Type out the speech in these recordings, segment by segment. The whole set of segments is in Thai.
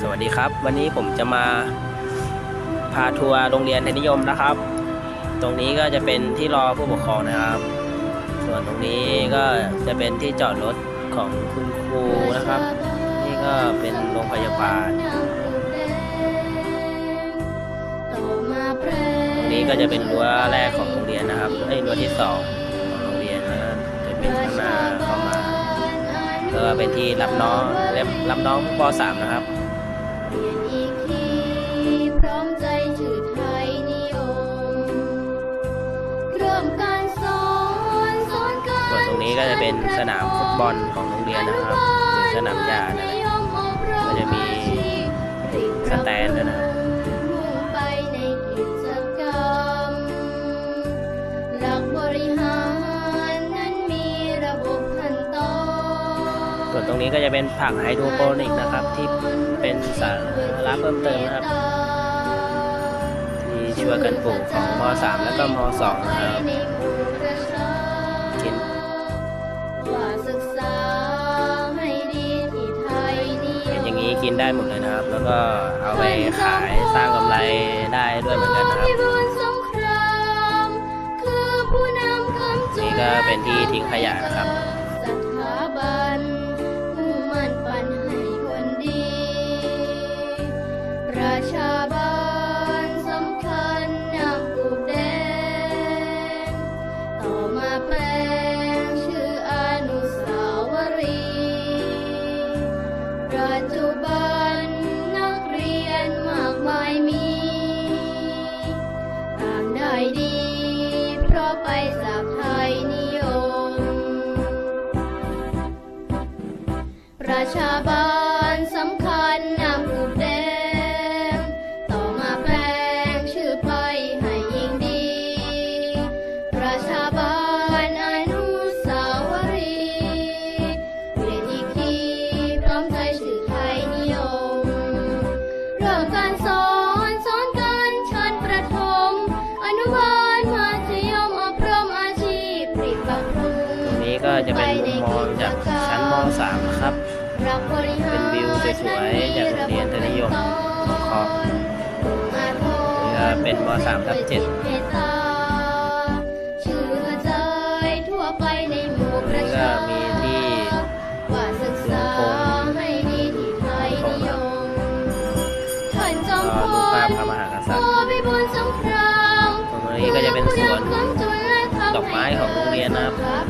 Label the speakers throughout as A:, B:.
A: สวัสดีครับ วันนี้ผมจะมาพาทัวร์โรงเรียนไทยนิยมนะครับ ตรงนี้ก็จะเป็นที่รอผู้ปกครองนะครับ ส่วนตรงนี้ก็จะเป็นที่จอดรถของคุณครูนะครับ นี่ก็เป็นโรงพยาบาลตรงนี้ก็จะเป็นรั้วแรกของโรงเรียนนะครับไอ้รั้วที่สองของโรงเรียนนะจะเป็นข้างหน้าเข้ามาก็เป็นที่รับน้องรับรับน้องป .3 นะครับ
B: น
A: ตรงนี้ก็จะเป็นสนามฟุตบอลของโรงเรียนนะครับสนามหญ้านั่นแหละก็จะมีสแตนด้วยนะครับส่วนตรงนี้ก็จะเป็นผักไฮโดรโปนิกนะครับ ที่เป็นสาระเพิ่มเติมนะครับ ที่ช่วยกันปลูกของม .3 แล้วก็ม .2 นะครับ กิน
B: ได้
A: หมดเลยนะครับ แล้วก็เอาไปขายสร้างกำไรได้ด้วยเหมือนกันนะครับ
B: พิบูลสงครามคือผู้นำคำจุ
A: นี่ก็เป็นที่ทิ้งขยะนะครับ
B: ระชาบาลสำคัญนำผูกแดง ต่อมาแปลงชื่อไปให้ยิ่งดีประชาบาลอนุสาวรีย์เรียนอีกทีพร้อมใจชื่อไทยนิยม เริ่มการสอนสอนการชั้นประถม อนุบาลมัธยมอบรมอาชีพปริปรับปรุง
A: ตรงนี้ก็จะเป็นมุมมองจากชั้นม .3 ครับ เป็นวิวสวยๆจากโรงเรียนไทยนิยมของคอเป็นม .3 ทับ7
B: เมตตาเชื่อใจทั่วไปในหมู่ประ
A: นี่ก็มีที่
B: ว่าศึกษาให้ดีที่ไทยนิยมท่านจอมพ
A: ก็รูปภาพพระมหากษัตริย์
B: พิบูลสงคราม
A: ตรงนี้ก็จะเป็นสวนดอกไม้ของโรงเรียนนะครับ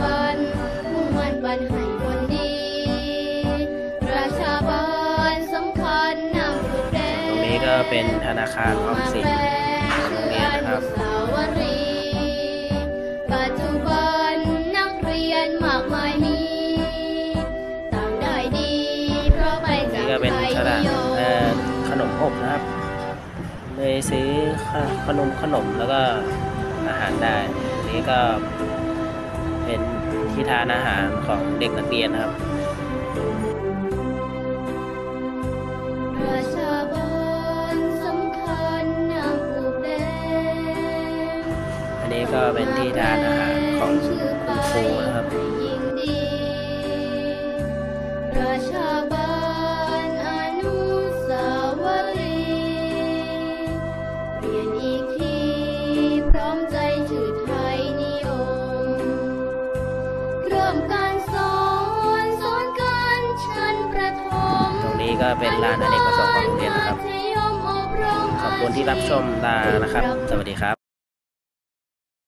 A: เป็นธนาคารออมสินของโรงเรียนนะครับ
B: ปัจจุบันนักเรียนมากมายมีต่างได้ดี เพราะไปจา
A: นี่
B: ก็
A: เป็น
B: ไทย
A: ขนาด
B: นิยม
A: เอ่อขนมอบนะครับ เลยซื้อขนมขนมแล้วก็อาหารได้นนี้ก็เป็นที่ทานอาหารของเด็กนักเรียนนะครับ อันนี้ก็เป็นที่ทานอาหารของคุณครูนะครับ
B: ยิ่งดีประชาบาลอนุสาวรีย์เรียนอีกทีพร้อมใจชื่อไทยนิยมเริ่มการสอนสอนการชั้นประถม
A: ตรงนี้ก็เป็นลานอเนกประสงค์ของโรงเรียนนะครับ ขอบคุณที่รับชมลานะครับ สวัสดีครับ